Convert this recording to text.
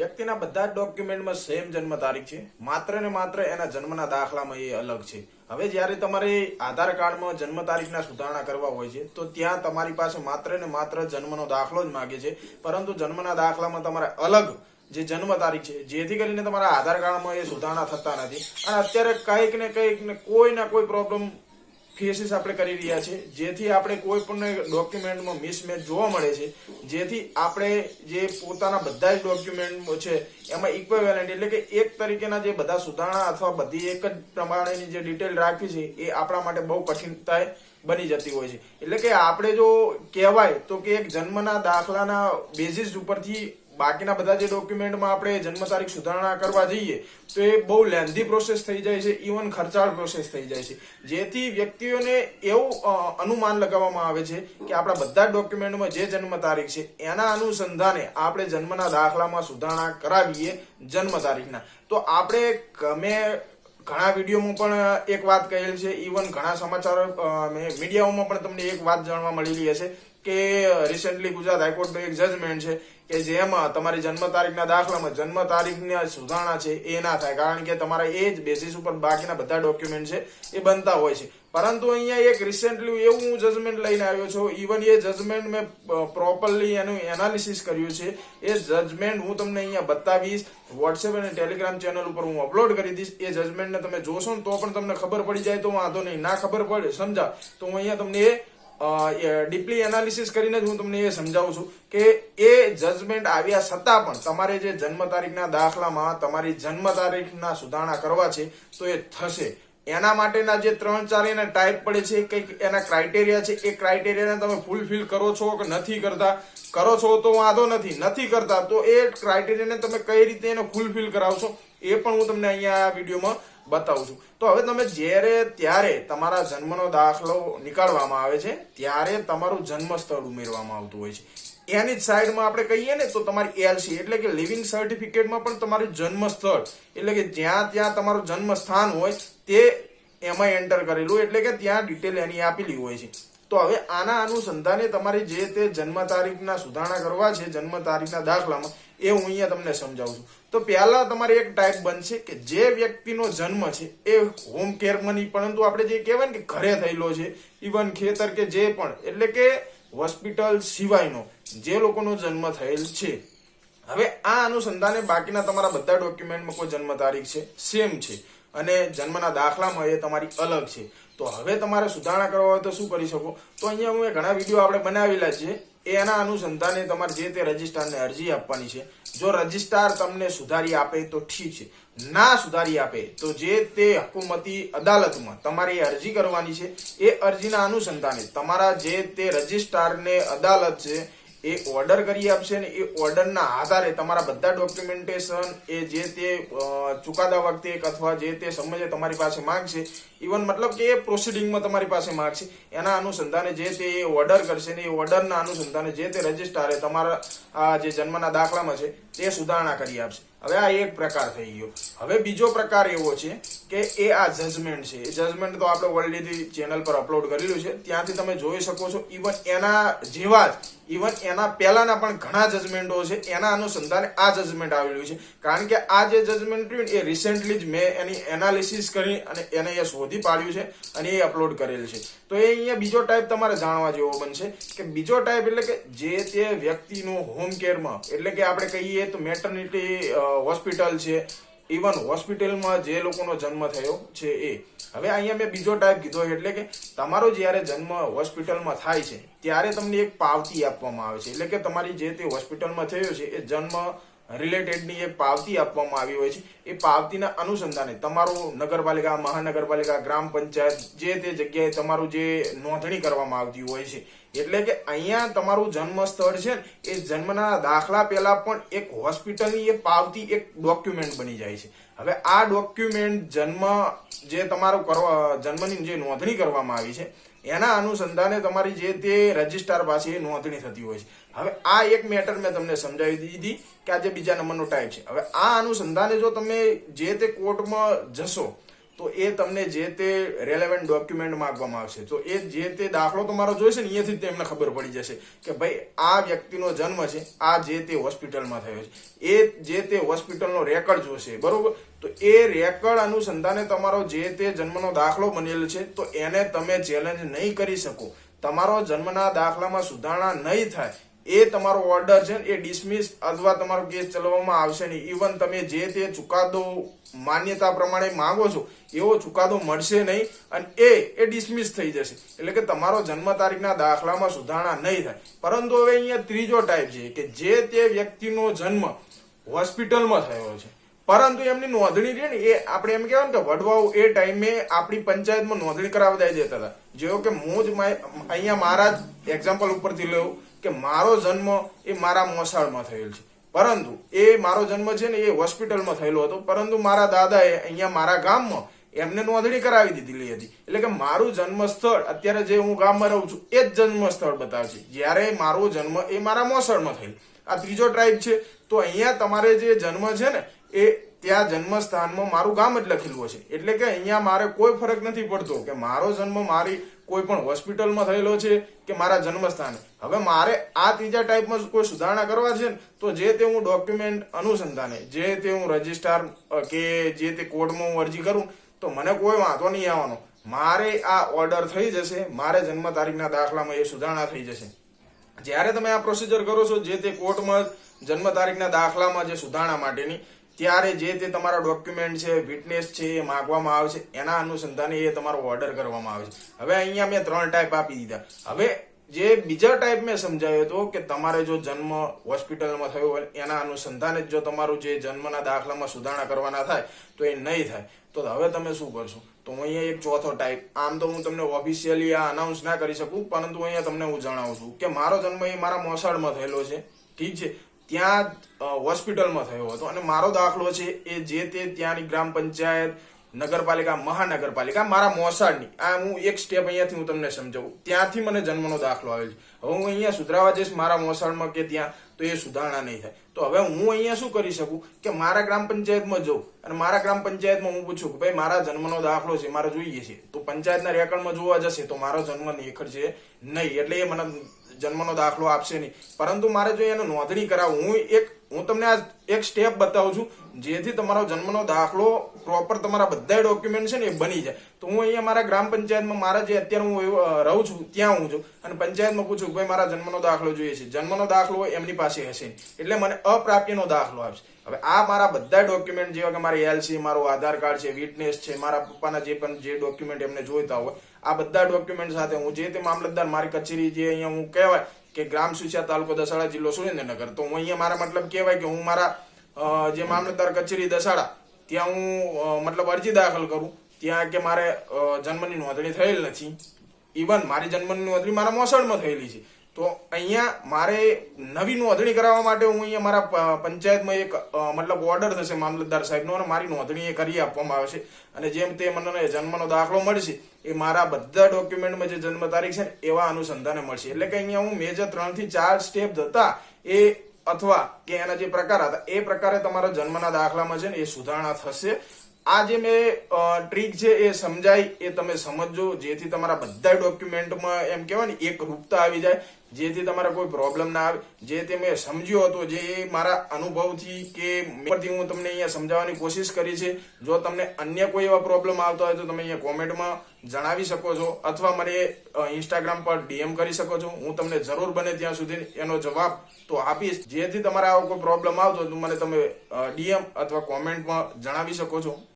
વ્યક્તિના બધા જ ડોક્યુમેન્ટમાં સેમ જન્મ તારીખ છે. માત્ર ને માત્ર એના જન્મના દાખલામાં એ અલગ છે. હવે જ્યારે તમારે આધાર કાર્ડમાં જન્મ તારીખના સુધારણા કરવા હોય છે, તો ત્યાં તમારી પાસે માત્ર ને માત્ર જન્મનો દાખલો જ માગે છે. પરંતુ જન્મના દાખલામાં તમારે અલગ જે જન્મ તારીખ છે, જેથી કરીને તમારા આધાર કાર્ડમાં એ સુધારણા થતા નથી. અને અત્યારે કંઈક ને કંઈક ને કોઈ ના કોઈ પ્રોબ્લેમ કેસીસ આપણે કરી રહ્યા છે, જેથી આપણે કોઈ પણ ડોક્યુમેન્ટમાં મિસમેચ જોવા મળે છે, જેથી આપણે જે પોતાના બધા જ ડોક્યુમેન્ટ છે, એમાં ઇક્વેવેલન્ટ એટલે કે એક તરીકેના જે બધા સુધારણા અથવા બધી એક જ પ્રમાણેની જે ડિટેલ રાખવી છે, એ આપણા માટે બહુ કઠિનતા બની જતી હોય છે. એટલે કે આપણે જો કહેવાય તો કે એક જન્મના દાખલાના બેઝિસ ઉપરથી બાકીના બધા જે ડોક્યુમેન્ટમાં આપણે જન્મ તારીખ સુધારણા કરવા જઈએ, તો એ બહુ લેન્ધી પ્રોસેસ થઈ જાય છે ઇવન ખર્ચાળ પ્રોસેસ થઈ જાય છે. જેથી વ્યક્તિઓને એવું અનુમાન લગાવવામાં આવે છે કે આપણા બધા ડોક્યુમેન્ટમાં જે જન્મ તારીખ છે, એના અનુસંધાને આપણે જન્મના દાખલામાં સુધારણા કરાવીએ જન્મ તારીખના તો આપણે ગમે ઘણા વિડીયોમાં પણ એક વાત કહેલ છે. ઇવન ઘણા સમાચાર મીડિયાઓમાં પણ તમને એક વાત જાણવા મળેલી હશે કે રિસેન્ટલી ગુજરાત હાઈકોર્ટનો એક જજમેન્ટ છે કે જેમાં તમારી જન્મ તારીખના દાખલામાં જન્મ તારીખની સુધારણા છે એ ના થાય. કારણ કે તમારા એ જ બેસિસ ઉપર બાકીના બધા ડોક્યુમેન્ટ છે એ બનતા હોય છે. પરંતુ અહીંયા એક રિસેન્ટલી એવું હું જજમેન્ટ લઈને આવ્યો છું. ઇવન એ જજમેન્ટ મેં પ્રોપરલી એનું એનાલિસિસ કર્યું છે. એ જજમેન્ટ હું તમને અહીંયા બતાવીશ. વોટ્સએપ અને ટેલિગ્રામ ચેનલ ઉપર હું અપલોડ કરી દઈશ. એ જજમેન્ટને તમે જોશો ને તો પણ તમને ખબર પડી જાય. તો વાંધો નહીં. ના ખબર પડે, સમજા. તો હું અહીંયા તમને એ ડીપલી એનાલિસિસ કરીને જ હું તમને એ સમજાવું છું કે એ જજમેન્ટ આવ્યા છતાં પણ તમારે જે જન્મ તારીખના દાખલામાં તમારી જન્મ તારીખના સુધારણા કરવા છે, તો એ થશે. એના માટેના જે ત્રણ ચાર એના ટાઈપ પડે છે, કંઈક એના ક્રાઇટેરિયા છે, એ ક્રાઇટેરિયાને તમે ફૂલફિલ કરો છો કે નથી કરતા? કરો છો તો વાંધો નથી નથી કરતા તો એ ક્રાઇટેરિયાને તમે કઈ રીતે એને ફૂલફિલ કરાવશો એ પણ હું તમને અહીંયા આ વિડીયોમાં બતાવું છું. તો હવે તમે જ્યારે, ત્યારે તમારા જન્મનો દાખલો નીકાળવામાં આવે છે, ત્યારે તમારું જન્મ સ્થળ ઉમેરવામાં આવતું હોય છે. એની જ સાઈડમાં આપણે કહીએ ને, તો તમારી એલસી, એટલે કે લિવિંગ સર્ટિફિકેટમાં પણ તમારું જન્મ સ્થળ એટલે કે જ્યાં ત્યાં તમારું જન્મ સ્થાન હોય, તે એમાં એન્ટર કરેલું, એટલે કે ત્યાં ડિટેલ એની આપેલી હોય છે. તો હવે આના અનુસંધાને તમારે જે તે જન્મ તારીખના સુધારણા કરવા છે, જન્મ તારીખના દાખલામાં, એ હું અહીંયા તમને સમજાવું છું. તો પહેલા તમારે એક ટાઈપ બનશે કે જે વ્યક્તિનો જન્મ છે, એ હોમ કેરમાં પરંતુ આપણે જે કહેવાય ને કે ઘરે થયેલો છે ઇવન ખેતર કે જે પણ, એટલે કે હોસ્પિટલ સિવાયનો જે લોકોનો જન્મ થયેલ છે. હવે આ અનુસંધાને બાકીના તમારા બધા ડોક્યુમેન્ટમાં કોઈ જન્મ તારીખ છે? સેમ છે. અને જન્મના દાખલામાં એ તમારી અલગ છે. તો હવે તમારે સુધારણા કરવા હોય તો શું કરી શકો? તો અહીંયા હું ઘણા વીડિયો આપણે બનાવેલા છે. એના અનુસંધાને તમારે જે તે રજિસ્ટ્રારને અરજી આપવાની છે. જો રજિસ્ટ્રાર તમને સુધારી આપે તો ઠીક છે. ના સુધારી આપે તો જે તે હકુમતી અદાલતમાં તમારે એ અરજી કરવાની છે. એ અરજીના અનુસંધાને તમારા જે તે રજિસ્ટ્રારને અદાલત છે એ ઓર્ડર કરી આપશે ને એ ઓર્ડરના આધારે તમારા બધા ડોક્યુમેન્ટેશન એ જે તે ચુકાદા વખતે અથવા જે તે સમયે તમારી પાસે માંગશે ઇવન મતલબ કે એ પ્રોસિડિંગમાં તમારી પાસે માંગશે, એના અનુસંધાને જે તે એ ઓર્ડર કરશે ને એ ઓર્ડરના અનુસંધાને જે તે રજિસ્ટ્રારે તમારા, આ જે જન્મના દાખલામાં છે તે સુધારણા કરી આપશે. હવે આ એક પ્રકાર થઈ ગયો. હવે બીજો પ્રકાર એવો છે કે એ આ જજમેન્ટ છે. એ જજમેન્ટ તો આપણે ઓલરેડી ચેનલ પર અપલોડ કરેલું છે. ત્યાંથી તમે જોઈ શકો છો ઇવન એના જેવા જ ઇવન એના પહેલાના પણ ઘણા જજમેન્ટો છે. એના અનુસંધાને આ જજમેન્ટ આવેલું છે. કારણ કે આ જે જજમેન્ટ રહ્યું એ રિસેન્ટલી જ મેં એની એનાલિસિસ કરી અને એને એ શોધી પાડ્યું છે અને એ અપલોડ કરેલ છે. તો એ અહીંયા બીજો ટાઈપ તમારે જાણવા જેવો બનશે કે બીજો ટાઈપ એટલે કે જે તે વ્યક્તિનું હોમ કેરમાં એટલે કે આપણે કહીએ તો મેટર્નિટી હોસ્પિટલ છે. ઇવન હોસ્પિટલમાં જે લોકોનો જન્મ થયો છે એ. હવે અહીંયા મેં બીજો ટાઈપ કીધો, એટલે કે તમારો જ્યારે જન્મ હોસ્પિટલમાં થાય છે, ત્યારે તમને એક પાવતી આપવામાં આવે છે. એટલે કે તમારી જે તે હોસ્પિટલમાં થયો છે, એ જન્મ રિલેટેડની એક પાવતી આપવામાં આવી હોય છે, એ પાવતીના અનુસંધાને તમારું નગરપાલિકા, મહાનગરપાલિકા, ગ્રામ પંચાયત, જે તે જગ્યાએ તમારું જે નોંધણી કરવામાં આવતી હોય છે, એટલે કે અહીંયા તમારું જન્મ સ્થળ છે એ જન્મના દાખલા પહેલા પણ એક હોસ્પિટલની એ પાવતી એક ડોક્યુમેન્ટ બની જાય છે. હવે આ ડોક્યુમેન્ટ જન્મ જે તમારું કરવા, જન્મની જે નોંધણી કરવામાં આવી છે એના અનુસંધાને તમારી જે તે રજિસ્ટ્રાર પાસે એ નોંધણી થતી હોય છે. હવે આ એક મેટર મેં તમને સમજાવી દીધી કે આ જે બીજા નંબરનો ટાઈપ છે. હવે આ અનુસંધાને જો તમે જે તે કોર્ટમાં જશો, તો એ તમને જે તે રેલેવન્ટ ડોક્યુમેન્ટ માંગવામાં આવશે. તો એ જે તે દાખલો તમારો જોઈશે ને અહીંયાથી તેમને ખબર પડી જશે કે ભાઈ, આ વ્યક્તિનો જન્મ છે, આ જે તે હોસ્પિટલમાં થયો છે. એ જે તે હોસ્પિટલનો રેકોર્ડ જોશે, બરોબર? તો એ રેકર્ડ અનુસંધાને તમારો જે તે જન્મનો દાખલો બનેલ છે, તો એને તમે ચેલેન્જ નહીં કરી શકો. તમારો જન્મના દાખલામાં સુધારણા નહીં થાય, એ તમારો ઓર્ડર છે એ ડિસમિસ અથવા તમારો કેસ ચલાવવામાં આવશે નહીં. ઇવન તમે જે તે ચુકાદો માન્યતા પ્રમાણે માંગો છો, એવો ચુકાદો મળશે નહીં અને એ એ ડિસમિસ થઈ જશે. એટલે કે તમારો જન્મ તારીખના દાખલામાં સુધારણા નહીં થાય. પરંતુ હવે અહીંયા ત્રીજો ટાઈપ છે કે જે તે વ્યક્તિનો જન્મ હોસ્પિટલમાં થયો છે. પરંતુ એમની નોંધણી રહી ને, એ આપણે એમ કહેવાય ને કે વડવાઓ એ ટાઈમે આપણી પંચાયતમાં નોંધણી કરાવતા જતા હતા. જેવો કે હું જ અહીંયા મારા જ એક્ઝામ્પલ ઉપરથી લઉં કે મારો જન્મ એ મારા મોસાળમાં થયેલ છે. પરંતુ એ મારો જન્મ છે ને, એ હોસ્પિટલમાં થયેલો હતો. પરંતુ મારા દાદાએ અહીંયા મારા ગામમાં એમને નોંધણી કરાવી દીધેલી હતી. એટલે કે મારું જન્મ સ્થળ અત્યારે જે હું ગામમાં રહું છું, એ જ જન્મ સ્થળ બતાવશે. જ્યારે મારો જન્મ એ મારા મોસળમાં થયેલ. આ ત્રીજો ટ્રાઇબ છે. તો અહીંયા તમારે જે જન્મ છે ને એ ત્યાં જન્મસ્થાનમાં મારું ગામ જ લખેલું છે એટલે કે અહીંયા મારે કોઈ ફરક નથી પડતો કે મારો જન્મ મારી કોઈ પણ હોસ્પિટલમાં થયેલો છે કે મારા જન્મસ્થાને. હવે મારે આ ત્રીજા ટાઈપમાં કોઈ સુધારણા કરવા છે તો જે તે હું ડોક્યુમેન્ટ અનુસંધાને, જે તે હું રજિસ્ટ્રાર કે જે તે કોર્ટમાં હું અરજી કરું, તો મને કોઈ વાંધો નહીં આવવાનો. મારે આ ઓર્ડર થઈ જશે, મારે જન્મ તારીખના દાખલામાં એ સુધારણા થઈ જશે. જ્યારે તમે આ પ્રોસિજર કરો છો જે તે કોર્ટમાં જન્મ તારીખના દાખલામાં જે સુધારણા માટેની ત્યારે જે તે તમારા ડોક્યુમેન્ટ છે વિટનેસ છે, એ માગવામાં આવે છે, એના અનુસંધાને એ તમારો ઓર્ડર કરવામાં આવે છે. હવે અહીંયા મેં ત્રણ ટાઈપ આપી દીધા. હવે જે બીજા ટાઈપ મેં સમજાવ્યો હતો કે તમારે જો જન્મ હોસ્પિટલમાં થયો હોય, એના અનુસંધાને જ તમારું જે જન્મના દાખલામાં સુધારણા કરવાના થાય, તો એ નહીં થાય. તો હવે તમે શું કરશો? તો અહીંયા એક ચોથો ટાઈપ આમ તો હું તમને ઓફિશિયલી આ અનાઉન્સ ના કરી શકું, પરંતુ અહીંયા તમને હું જણાવું છું કે મારો જન્મ એ મારા મોસાળમાં થયેલો છે. ઠીક છે? ત્યાં હોસ્પિટલમાં થયો હતો. અને મારો દાખલો છે એ જે તે ત્યાંની ગ્રામ પંચાયત નગરપાલિકા, મહાનગરપાલિકા, મારા મોસાળની. આ હું એક સ્ટેપ અહીંયાથી હું તમને સમજાવું. ત્યાંથી મને જન્મનો દાખલો આવેલ છે. હવે હું અહીંયા સુધરાવા જઈશ મારા મોસાળમાં કે ત્યાં, તો એ સુધારણા નહીં થાય. તો હવે હું અહીંયા શું કરી શકું? કે મારા ગ્રામ પંચાયતમાં જઉં. અને મારા ગ્રામ પંચાયતમાં હું પૂછું કે ભાઈ, મારા જન્મનો દાખલો છે, મારે જોઈએ છે. તો પંચાયતના રેકર્ડમાં જોવા જશે તો મારો જન્મ નિખર છે નહીં. એટલે એ મને જન્મનો દાખલો આપશે નહીં. પરંતુ મારે જો એને નોંધણી કરાવું, હું એક હું તમને આ એક સ્ટેપ બતાવું છું, જેથી તમારો જન્મનો દાખલો પ્રોપર તમારા બધા ડોક્યુમેન્ટ છે ને એ બની જાય. તો હું અહીંયા મારા ગ્રામ પંચાયતમાં, મારા જે અત્યારે હું રહું છું, ત્યાં હું છું. અને પંચાયતમાં પૂછું ભાઈ, મારા જન્મનો દાખલો જોઈએ છે. જન્મનો દાખલો એમની પાસે હશે. એટલે મને અપ્રાપ્યનો દાખલો આપશે. હવે આ મારા બધા ડોક્યુમેન્ટ જેવા કે મારી એલસી મારું આધાર કાર્ડ છે વિટનેસ છે, મારા પપ્પાના જે પણ જે ડોક્યુમેન્ટ એમને જોઈતા હોય, આ બધા ડોક્યુમેન્ટ સાથે હું જે તે મામલતદાર, મારી કચેરી જે અહીંયા હું કહેવાય કે ગ્રામ સુરક્ષા તાલુકો દસાડા જિલ્લો સુરેન્દ્રનગર. તો હું અહીંયા મારા મતલબ કહેવાય કે હું મારા જે મામલતદાર કચેરી દસાડા, ત્યાં હું મતલબ અરજી દાખલ કરું. ત્યાં કે મારે જન્મની નોંધણી થયેલ નથી. ઇવન મારી જન્મની નોંધણી મારા મોસળમાં થયેલી છે. તો અહીંયા મારે નવી નોંધણી કરાવવા માટે હું અહીંયા મારા પંચાયતમાં એક મતલબ ઓર્ડર થશે મામલતદાર સાહેબનો અને મારી નોંધણી એ કરી આપવામાં આવશે અને જેમ તે મને જન્મનો દાખલો મળશે એ મારા બધા ડોક્યુમેન્ટમાં જે જન્મ તારીખ છે એવા અનુસંધાને મળશે. એટલે કે અહીંયા હું મેજર ત્રણથી ચાર સ્ટેપ હતા એ અથવા કે એના જે પ્રકાર હતા, એ પ્રકારે તમારા જન્મના દાખલામાં છે ને એ સુધારણા થશે. આ જે મેં ટ્રીક છે એ સમજાય, એ તમે સમજજો. જેથી તમારા બધા ડોક્યુમેન્ટમાં એમ કહેવાય ને, એક રૂપતા આવી જાય. જેથી તમારે કોઈ પ્રોબ્લેમ ના આવે. જે તે મેં સમજ્યો હતો જે મારા અનુભવથી કે ઉપરથી હું તમને અહીંયા સમજાવવાની કોશિશ કરી છે. જો તમને અન્ય કોઈ એવા પ્રોબ્લેમ આવતા હોય તો તમે અહીંયા કોમેન્ટમાં જણાવી શકો છો અથવા મને ઇન્સ્ટાગ્રામ પર ડીએમ કરી શકો છો. હું તમને જરૂર બને ત્યાં સુધી એનો જવાબ તો આપીશ. જેથી તમારે આવો કોઈ પ્રોબ્લેમ આવતો તો મને તમે ડીએમ અથવા કોમેન્ટમાં જણાવી શકો છો.